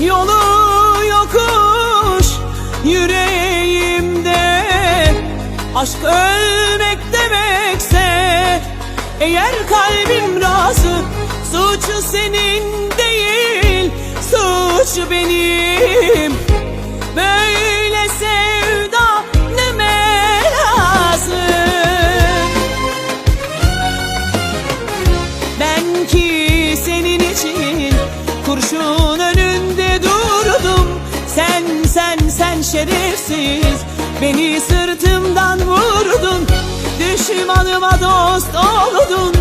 Yolu yokuş yüreğimde Aşk ölmek demekse Eğer kalbim razı Suç senin değil Suç benim. Böyle sevda neme lazım Ben ki senin için kurşun şerefsiz. Beni sırtımdan vurdun Düşmanıma dost oldun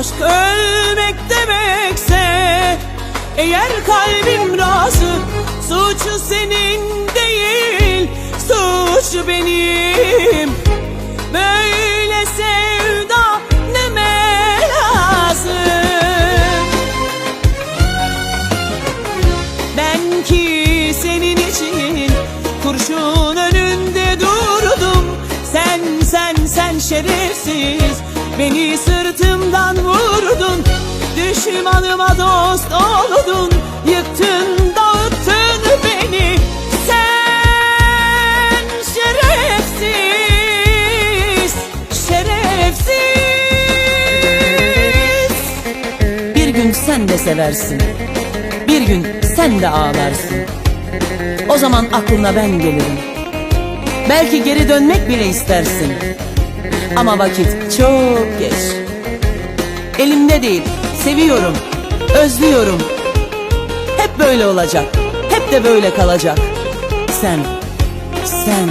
Aşk ölmek demekse Eğer kalbim razı Suç senin değil Suç benim. Böyle sevda neme lazım Ben ki senin için kurşun önünde durdum. Sen sen sen şerefsiz beni vurdun Düşmanıma dost oldun yıktın dağıttın beni Sen şerefsiz şerefsiz Bir gün sen de seversin bir gün sen de ağlarsın. O zaman aklına ben gelirim. Belki geri dönmek bile istersin. Ama vakit çok geç. Elimde değil, seviyorum, özlüyorum. Hep böyle olacak, hep de böyle kalacak. Sen, sen,